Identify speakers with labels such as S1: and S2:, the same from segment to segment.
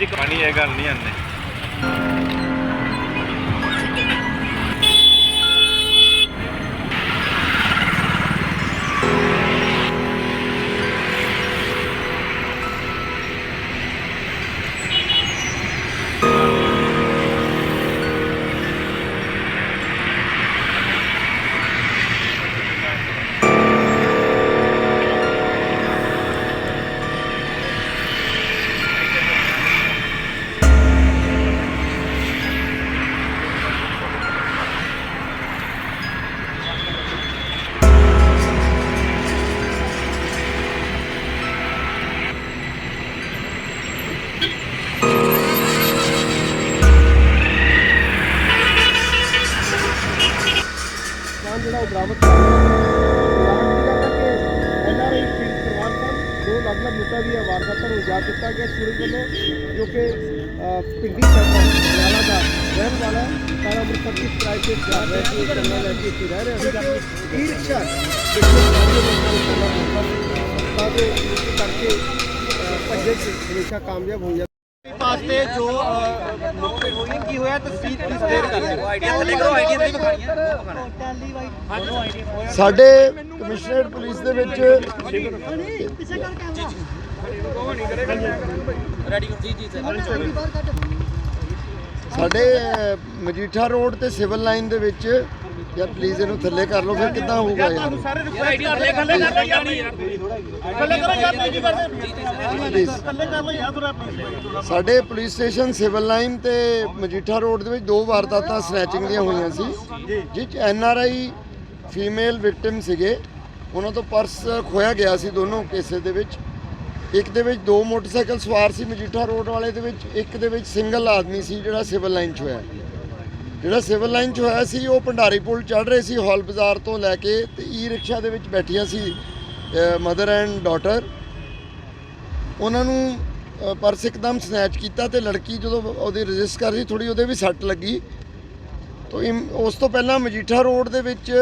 S1: ਜੀ ਇਹ ਗੱਲ ਨਹੀਂ ਆਂਦੇ
S2: ਬਰਾਮਦ ਕਰ ਲਿਆ ਪੰਜਾਬ ਦੀ ਗੱਲ ਹੈ ਕਿ ਐਨਆਰਆਈ ਪੀੜਤ ਪਰਿਵਾਰ ਸਨ ਦੋ ਅਲੱਗ-ਅਲੱਗ ਮੁੱਦਾ ਵੀ ਹੈ ਵਾਰਦਾਤਾਂ ਨੂੰ ਉਜਾਗਰ ਕੀਤਾ ਗਿਆ ਕੁੜੀ ਵੱਲੋਂ ਜੋ ਕਿ ਅਹ, ਪਿੰਡੀ ਸਾਹਿਬਾਂ ਪਟਿਆਲਾ ਦਾ ਰਹਿਣ ਵਾਲਾ ਹੈ ਪਰ ਅੰਮ੍ਰਿਤਸਰ ਦੀ ਕਿਰਾਏ ਤੇ ਜਾ ਰਿਹਾ ਸੀ ਇਹ ਕੰਨਾਂ ਲੈ ਕੇ ਇੱਥੇ ਰਹਿ ਰਿਹਾ ਸੀ ਈ ਰਿਕਸ਼ਾ ਪਿੱਛੇ ਸਾਰੇ ਲੋਕਾਂ ਨੂੰ ਕੋਲਾ ਦਿੱਤਾ ਤਾਂ ਜੋ ਇਸ ਕਰਕੇ ਅਹ, ਭੱਜੇ 'ਚ ਹਮੇਸ਼ਾ ਕਾਮਯਾਬ ਹੋ ਜਾਂਦਾ ਵਾਸਤੇ ਜੋ ਮੌਕੇ ਹੋਈ ਕੀ ਹੋਇਆ ਤਸਵੀਰ ਕਿਸ ਦੇਰ ਕਰ ਆਈਡੀਆ ਥੱਲੇ ਕਰੋ ਆਈਡੀਆ ਤੇ
S3: ਸਾਡੇ ਕਮਿਸ਼ਨਰੇਟ ਪੁਲਿਸ ਦੇ ਵਿੱਚ ਸਾਡੇ ਮਜੀਠਾ ਰੋਡ ਤੇ ਸਿਵਲ ਲਾਈਨ ਦੇ ਵਿੱਚ ਯਾਰ ਪਲੀਜ਼ ਇਹਨੂੰ ਥੱਲੇ ਕਰ ਲਓ ਫਿਰ ਕਿੱਦਾਂ ਹੋਊਗਾ ਯਾਰ
S1: ਆਈਡੀਆ ਥੱਲੇ ਥੱਲੇ ਕਰ ਯਾਰ ਯਾਰ
S2: ਥੱਲੇ ਕਰੋ ਯਾਰ ਤੁਸੀਂ ਕਰਦੇ
S3: ਪਲੀਜ਼
S2: ਥੱਲੇ ਕਰ ਲਓ ਯਾਰ ਥੋੜਾ ਪਲੀਜ਼
S3: ਸਾਡੇ ਪੁਲਿਸ ਸਟੇਸ਼ਨ ਸਿਵਲ ਲਾਈਨ ਤੇ ਮਜੀਠਾ ਰੋਡ ਦੇ ਵਿੱਚ ਦੋ ਵਾਰਦਾਤਾਂ ਸਨੈਚਿੰਗ ਦੀਆਂ ਹੋਈਆਂ ਸੀ ਜਿਸ N R I female victim ਸੀਗੇ। ਉਹਨਾਂ ਤੋਂ ਪਰਸ ਖੋਇਆ ਗਿਆ ਸੀ ਦੋਨੋਂ ਕੇਸਿਸ ਦੇ ਵਿੱਚ। ਇੱਕ ਦੇ ਵਿੱਚ ਦੋ ਮੋਟਰਸਾਈਕਲ ਸਵਾਰ ਸੀ ਮਜੀਠਾ ਰੋਡ ਵਾਲੇ ਦੇ ਵਿੱਚ ਇੱਕ ਦੇ ਵਿੱਚ ਸਿੰਗਲ ਆਦਮੀ ਸੀ ਜਿਹੜਾ ਸਿਵਲ ਲਾਈਨ 'ਚ ਹੋਇਆ। ਜਿਹੜਾ ਸਿਵਲ ਲਾਈਨ 'ਚ ਹੋਇਆ ਸੀ, ਉਹ ਭੰਡਾਰੀ ਪੁਲ ਚੜ ਰਹੇ ਸੀ, ਹਾਲ ਬਾਜ਼ਾਰ ਤੋਂ ਲੈ ਕੇ ਤੇ ਈ ਰਿਕਸ਼ਾ ਦੇ ਵਿੱਚ ਬੈਠੀਆਂ ਸੀ ਮਦਰ ਐਂਡ ਡਾਟਰ ਉਹਨਾਂ ਨੂੰ ਪਰਸ ਇੱਕਦਮ ਸਨੈਚ ਕੀਤਾ ਤੇ ਲੜਕੀ ਜਦੋਂ ਉਹਦੀ ਰਜਿਸਟ ਕਰ ਰਹੀ ਥੋੜੀ ਉਹਦੇ ਵੀ ਸੱਟ ਲੱਗੀ। ਤੋਂ ਇਮ- ਉਸ ਤੋਂ ਪਹਿਲਾਂ ਮਜੀਠਾ ਰੋਡ ਦੇ ਵਿੱਚ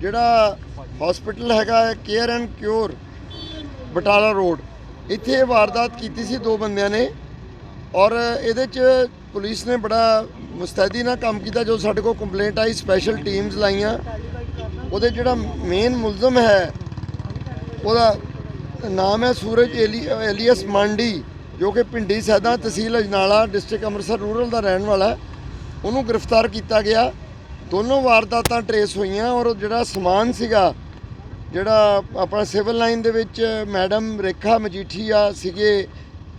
S3: ਜਿਹੜਾ ਹਸਪੀਟਲ ਹੈਗਾ care and cure Batala road, ਇੱਥੇ ਇਹ ਵਾਰਦਾਤ ਕੀਤੀ ਸੀ ਦੋ ਬੰਦਿਆਂ ਨੇ। ਔਰ ਇਹਦੇ ਚ ਪੁਲਿਸ ਨੇ ਬੜਾ ਮੁਸਤੈਦੀ ਨਾਲ ਕੰਮ ਕੀਤਾ, ਜੋ ਸਾਡੇ ਕੋਲ ਕੰਪਲੇਂਟ ਆਈ ਸਪੈਸ਼ਲ ਟੀਮਸ ਲਾਈਆਂ। ਉਹਦੇ ਜਿਹੜਾ ਮੇਨ ਮੁਲਜ਼ਮ ਹੈ, ਉਹਦਾ ਨਾਮ ਹੈ ਸੂਰਜ ਏਲੀ, ਏਲੀਅਸ ਮਾਂਡੀ, ਜੋ ਕਿ ਪਿੰਡੀ ਸੈਦਾ ਤਹਿਸੀਲ ਅਜਨਾਲਾ ਡਿਸਟ੍ਰਿਕਟ ਅੰਮ੍ਰਿਤਸਰ ਰੂਰਲ ਦਾ ਰਹਿਣ ਵਾਲਾ ਹੈ। ਉਹਨੂੰ ਗ੍ਰਿਫਤਾਰ ਕੀਤਾ ਗਿਆ। ਦੋਨੋਂ ਵਾਰਦਾਤਾਂ ਟਰੇਸ ਹੋਈਆਂ ਔਰ ਜਿਹੜਾ ਸਮਾਨ ਸੀਗਾ, ਜਿਹੜਾ ਆਪਣਾ ਸਿਵਲ ਲਾਈਨ ਦੇ ਵਿੱਚ ਮੈਡਮ ਰੇਖਾ ਮਜੀਠੀਆ ਸੀਗੇ,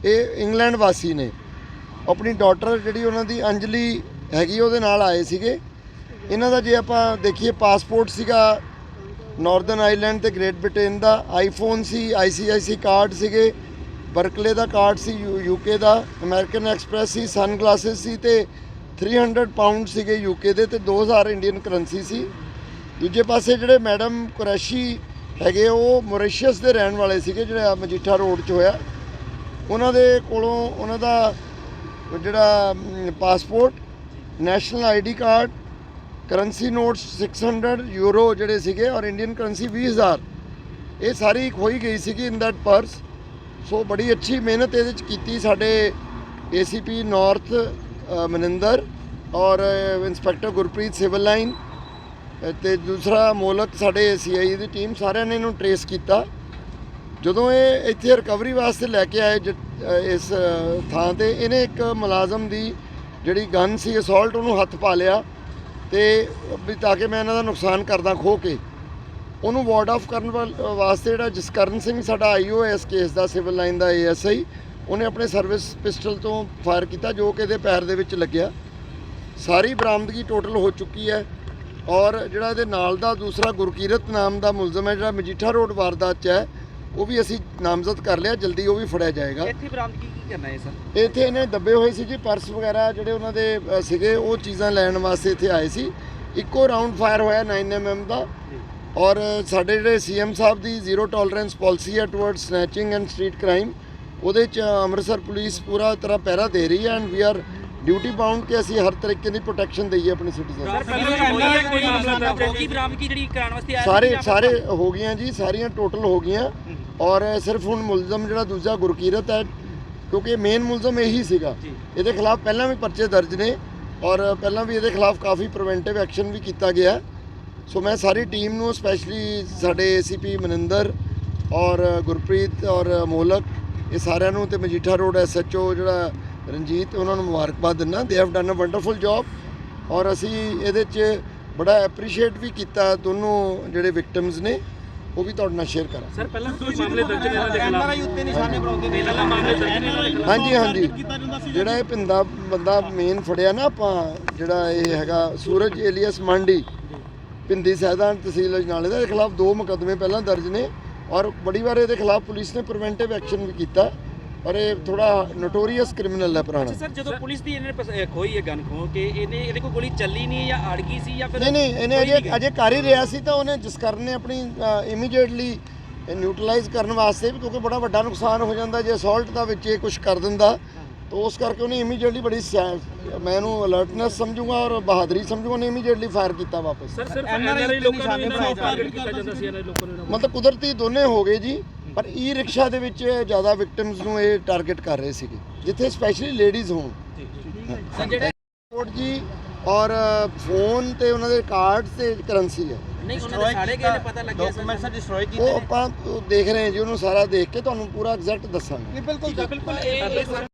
S3: ਇਹ ਇੰਗਲੈਂਡ ਵਾਸੀ ਨੇ। ਆਪਣੀ ਡਾਟਰ ਜਿਹੜੀ ਉਹਨਾਂ ਦੀ ਅੰਜਲੀ ਹੈਗੀ ਉਹਦੇ ਨਾਲ ਆਏ ਸੀਗੇ। ਇਹਨਾਂ ਦਾ ਜੇ ਆਪਾਂ ਦੇਖੀਏ ਪਾਸਪੋਰਟ ਸੀਗਾ ਨਾਰਦਰਨ ਆਈਲੈਂਡ ਤੇ ਗ੍ਰੇਟ ਬ੍ਰਿਟੇਨ ਦਾ ਆਈਫੋਨ ਸੀ ਆਈਸੀਆਈਸੀ ਕਾਰਡ ਸੀਗੇ ਬਰਕਲੇ ਦਾ ਕਾਰਡ ਸੀ ਯੂਕੇ ਦਾ ਅਮਰੀਕਨ ਐਕਸਪ੍ਰੈਸ ਸੀ ਸਨ ਗਲਾਸਸ ਸੀ ਤੇ 300 ਪਾਉਂਡ ਸੀਗੇ ਯੂਕੇ ਦੇ ਤੇ 2000 ਇੰਡੀਅਨ ਕਰੰਸੀ ਸੀ। ਦੂਜੇ ਪਾਸੇ ਜਿਹੜੇ ਮੈਡਮ ਕੁਰੈਸ਼ੀ ਹੈਗੇ ਉਹ ਮੋਰੀਸ਼ੀਅਸ ਦੇ ਰਹਿਣ ਵਾਲੇ ਸੀਗੇ, ਜਿਹੜਾ ਮਜੀਠਾ ਰੋਡ 'ਚ ਹੋਇਆ। ਉਹਨਾਂ ਦੇ ਕੋਲੋਂ ਉਹਨਾਂ ਦਾ ਜਿਹੜਾ passport national ID card currency notes 600 euro ਜਿਹੜੇ ਸੀਗੇ ਔਰ ਇੰਡੀਅਨ ਕਰੰਸੀ 20000 ਇਹ ਸਾਰੀ ਖੋਈ ਗਈ ਸੀਗੀ ਇਨ ਦੈਟ ਪਰਸ ਸੋ ਬੜੀ ਅੱਛੀ ਮਿਹਨਤ ਇਹਦੇ ਚ ਕੀਤੀ ਸਾਡੇ ਏਸੀਪੀ ਨਾਰਥ ਅ, ਮਨਿੰਦਰ ਔਰ ਅ, ਇੰਸਪੈਕਟਰ ਗੁਰਪ੍ਰੀਤ ਸਿਵਲ ਲਾਈਨ ਅ, ਤੇ ਦੂਸਰਾ ਮੋਲਕ ਸਾਡੇ ਸੀਆਈ ਦੀ ਟੀਮ ਸਾਰਿਆਂ ਨੇ ਇਹਨੂੰ ਟਰੇਸ ਕੀਤਾ। ਜਦੋਂ ਇਹ ਇੱਥੇ ਰਿਕਵਰੀ ਵਾਸਤੇ ਲੈ ਕੇ ਆਏ ਜ- ਇਸ ਥਾਂ ਤੇ ਇਹਨੇ ਇੱਕ ਮੁਲਾਜ਼ਮ ਦੀ ਜਿਹੜੀ ਗਨ ਸੀ ਅਸੌਲਟ ਉਹਨੂੰ ਹੱਥ ਪਾ ਲਿਆ ਤੇ ਵੀ ਤਾਂ ਕਿ ਮੈਂ ਇਹਨਾਂ ਦਾ ਨੁਕਸਾਨ ਕਰਦਾ ਖੋ ਕੇ। ਉਹਨੂੰ ਵਾਰਡ ਆਫ ਕਰਨ ਵਾਲ- ਵਾਸਤੇ ਜਿਹੜਾ ਜਸਕਰਨ ਸਿੰਘ ਸਾਡਾ ਆਈਓ ਇਸ ਕੇਸ ਦਾ, ਸਿਵਲ ਲਾਈਨ ਦਾ ਏਐਸਆਈ ਉਹਨੇ ਆਪਣੇ ਸਰਵਿਸ ਪਿਸਟਲ ਤੋਂ ਫਾਇਰ ਕੀਤਾ, ਜੋ ਕਿ ਇਹਦੇ ਪੈਰ ਦੇ ਵਿੱਚ ਲੱਗਿਆ। ਸਾਰੀ ਬਰਾਮਦਗੀ ਟੋਟਲ ਹੋ ਚੁੱਕੀ ਹੈ ਔਰ ਜਿਹੜਾ ਇਹਦੇ ਨਾਲ ਦਾ ਦੂਸਰਾ ਗੁਰਕੀਰਤ ਨਾਮ ਦਾ ਮੁਲਜ਼ਮ ਹੈ, ਜਿਹੜਾ ਮਜੀਠਾ ਰੋਡ ਵਾਰਦਾਤ 'ਚ ਹੈ ਉਹ ਵੀ ਅਸੀਂ ਨਾਮਜ਼ਦ ਕਰ ਲਿਆ ਜਲਦੀ ਉਹ ਵੀ ਫੜਿਆ ਜਾਏਗਾ।
S4: ਇੱਥੇ ਬਰਾਮਦਗੀ ਕੀ ਕਰਨਾ ਹੈ ਸਰ?
S3: ਇੱਥੇ ਇਹਨੇ ਦੱਬੇ ਹੋਏ ਸੀ ਜੀ ਪਰਸ ਵਗੈਰਾ ਜਿਹੜੇ ਉਹਨਾਂ ਦੇ ਅ, ਸੀਗੇ ਉਹ ਚੀਜ਼ਾਂ ਲੈਣ ਵਾਸਤੇ ਇੱਥੇ ਆਏ ਸੀ। ਇੱਕੋ ਰਾਉਂਡ ਫਾਇਰ ਹੋਇਆ 9mm ਦਾ। ਔਰ ਸਾਡੇ ਜਿਹੜੇ ਸੀਐਮ ਸਾਹਿਬ ਦੀ ਜ਼ੀਰੋ ਟੋਲਰੈਂਸ ਪਾਲਿਸੀ ਹੈ toward snatching and street crime ਉਹਦੇ ਚ ਅੰਮ੍ਰਿਤਸਰ ਪੁਲਿਸ ਪੂਰਾ ਤਰ੍ਹਾਂ ਪਹਿਰਾ ਦੇ ਰਹੀ ਹੈ and we are duty bound ਕਿ ਅਸੀਂ ਹਰ ਤਰੀਕੇ ਦੀ ਪ੍ਰੋਟੈਕਸ਼ਨ ਦਈਏ ਆਪਣੇ ਸਿਟੀਜ਼ਨ
S4: ਸਰ ਪਹਿਲਾਂ ਹੋਈ ਹੈ ਕੋਈ ਮਾਮਲਾ ਫੌਜੀ ਬਰਾਮਦਗੀ ਜਿਹੜੀ ਕਰਾਉਣ ਵਾਸਤੇ ਆਇਆ
S3: ਸਾਰੇ ਸਾਰੇ ਹੋ ਗਈਆਂ ਜੀ ਸਾਰੀਆਂ ਟੋਟਲ ਹੋ ਗਈਆਂ। ਔਰ ਸਿਰਫ ਹੁਣ ਮੁਲਜ਼ਮ ਜਿਹੜਾ ਦੂਜਾ ਗੁਰਕੀਰਤ ਹੈ ਕਿਉਂਕਿ ਮੇਨ ਮੁਲਜ਼ਮ ਇਹੀ ਸੀਗਾ। ਇਹਦੇ ਖਿਲਾਫ ਪਹਿਲਾਂ ਵੀ ਪਰਚੇ ਦਰਜ ਨੇ ਔਰ ਪਹਿਲਾਂ ਵੀ ਇਹਦੇ ਖਿਲਾਫ ਕਾਫੀ ਪ੍ਰੀਵੈਂਟਿਵ ਐਕਸ਼ਨ ਵੀ ਕੀਤਾ ਗਿਆ। ਸੋ ਮੈਂ ਸਾਰੀ ਟੀਮ ਨੂੰ ਸਪੈਸ਼ਲੀ ਸਾਡੇ ਏਸੀਪੀ ਮਨਿੰਦਰ ਔਰ ਗੁਰਪ੍ਰੀਤ ਔਰ ਮੋਲਕ ਇਹ ਸਾਰਿਆਂ ਨੂੰ ਤੇ ਮਜੀਠਾ ਰੋਡ ਐਸਐਚਓ ਜਿਹੜਾ ਰਣਜੀਤ ਉਹਨਾਂ ਨੂੰ ਮੁਬਾਰਕਬਾਦ ਦਿੰਦਾ। They have done a wonderful job ਔਰ ਅਸੀਂ ਇਹਦੇ 'ਚ ਬੜਾ ਐਪਰੀਸ਼ੀਏਟ ਵੀ ਕੀਤਾ ਦੋਨੋਂ ਜਿਹੜੇ ਵਿਕਟਮਸ ਨੇ। ਉਹ ਵੀ ਤੁਹਾਡੇ ਨਾਲ ਸ਼ੇਅਰ ਕਰਾਂ
S4: ਸਰ ਪਹਿਲਾਂ ਕੋਈ ਮਾਮਲੇ ਦਰਜ ਨੇ ਇਹਨਾਂ ਦੇ ਖਿਲਾਫ
S1: ਐਨਆਰਆਈ ਉੱਤੇ ਨਿਸ਼ਾਨੇ ਬਣਾਉਂਦੇ ਨੇ
S4: ਪਹਿਲਾਂ ਮਾਮਲੇ ਦਰਜ ਨੇ ਇਹਨਾਂ ਦੇ ਖਿਲਾਫ।
S3: ਹਾਂਜੀ ਹਾਂਜੀ। ਜਿਹੜਾ ਇਹ ਪਿੰਦਾ ਬੰਦਾ ਮੇਨ ਫੜਿਆ ਨਾ ਆਪਾਂ ਜਿਹੜਾ ਇਹ ਹੈਗਾ ਸੂਰਜ ਏਲੀਅਸ ਮੰਡੀ ਪਿੰਦੀ ਸੈਦਾਨ ਤਹਿਸੀਲ ਅਜਨਾਲੇ ਦਾ ਇਹਦੇ ਖਿਲਾਫ ਦੋ ਮੁਕੱਦਮੇ ਪਹਿਲਾਂ ਦਰਜ ਨੇ ਔਰ ਬੜੀ ਵਾਰ ਇਹਦੇ ਖਿਲਾਫ ਪੁਲਿਸ ਨੇ ਪ੍ਰੀਵੈਂਟਿਵ ਐਕਸ਼ਨ ਵੀ ਕੀਤਾ। ਔਰ ਇਹ ਥੋੜਾ ਨੋਟੋਰੀਅਸ ਕ੍ਰਿਮੀਨਲ ਹੈ ਪੁਰਾਣਾ।
S4: ਸਰ ਜਦੋਂ ਪੁਲਿਸ ਦੀ ਇਹਨੇ ਪਸ- ਖੋਈ ਹੈ ਗਨ ਖੋ ਕੇ ਇਹਨੇ ਇਹਦੇ ਕੋਲ ਗੋਲੀ ਚੱਲੀ ਨਹੀਂ ਜਾਂ ਅੜ ਗਈ ਸੀ ਜਾਂ ਫਿਰ
S3: ਨਹੀਂ ਨਹੀਂ ਇਹਨੇ ਅਜੇ ਅਜੇ ਕਰ ਹੀ ਰਿਹਾ ਸੀ ਤਾਂ ਉਹਨੇ ਜਿਸ ਕਰਨ ਨੇ ਆਪਣੀ ਇਮੀਡੀਏਟਲੀ ਨਿਊਟਰਲਾਈਜ਼ ਕਰਨ ਵਾਸਤੇ ਵੀ ਕਿਉਂਕਿ ਬੜਾ ਵੱਡਾ ਨੁਕਸਾਨ ਹੋ ਜਾਂਦਾ ਜੇ ਅਸੌਲਟ ਦਾ ਵਿੱਚ ਇਹ ਕੁਝ ਕਰ ਦਿੰਦਾ ਤਾਂ ਉਸ ਕਰਕੇ ਉਹਨੇ ਇਮੀਡੀਏਟਲੀ ਬੜੀ ਸਿਆ- ਮੈਂ ਇਹਨੂੰ ਅਲਰਟਨੈਸ ਸਮਝੂਗਾ ਔਰ ਬਹਾਦਰੀ ਸਮਝੂਗਾ ਉਹਨੇ ਇਮੀਡੀਏਟਲੀ ਫਾਇਰ ਕੀਤਾ ਵਾਪਸ।
S4: ਸਰ ਸਿਰਫ ਐਨਆਰਆਈ ਲੋਕਾਂ ਨੂੰ ਇਹਨਾਂ ਨੂੰ। ਟਾਰਗੇਟ ਕੀਤਾ ਜਾਂਦਾ ਸੀ ਇਹਨਾਂ ਲੋਕਾਂ ਨੂੰ
S3: ਮਤਲਬ ਕੁਦਰਤੀ ਦੋਨੇ ਹੋ ਗਏ ਜੀ ਪਰ ਈ ਰਿਕਸ਼ਾ ਦੇ ਵਿੱਚ ਜ਼ਿਆਦਾ ਵਿਕਟਿਮਸ ਨੂੰ ਇਹ ਟਾਰਗੇਟ ਕਰ ਰਹੇ ਸੀਗੇ ਜਿੱਥੇ ਸਪੈਸ਼ਲੀ ਲੇਡੀਜ਼ ਹੋਣ।
S4: ਸਰ
S3: ਪਾਸਪੋਰਟ ਜੀ ਔਰ ਫੋਨ ਤੇ ਉਹਨਾਂ ਦੇ ਕਾਰਡ ਤੇ ਕਰੰਸੀ ਹੈ।
S4: ਨਹੀਂ ਉਹਨਾਂ ਦੇ ਸਾੜੇ ਗਏ ਨੇ ਪਤਾ ਲੱਗਿਆ ਸਰ
S1: ਡਾਕੂਮੈਂਟਸ ਡਿਸਟਰੋਏ
S3: ਉਹ ਆਪਾਂ ਉਹ ਦੇਖ ਰਹੇ ਹਾਂ ਜੀ ਉਹਨੂੰ ਸਾਰਾ ਦੇਖ ਕੇ ਤੁਹਾਨੂੰ ਪੂਰਾ ਐਗਜ਼ੈਕਟ ਦੱਸਾਂਗੇ।
S2: ਬਿਲਕੁਲ
S4: ਬਿਲਕੁਲ। ਇਹ ਇਹ ਸਰ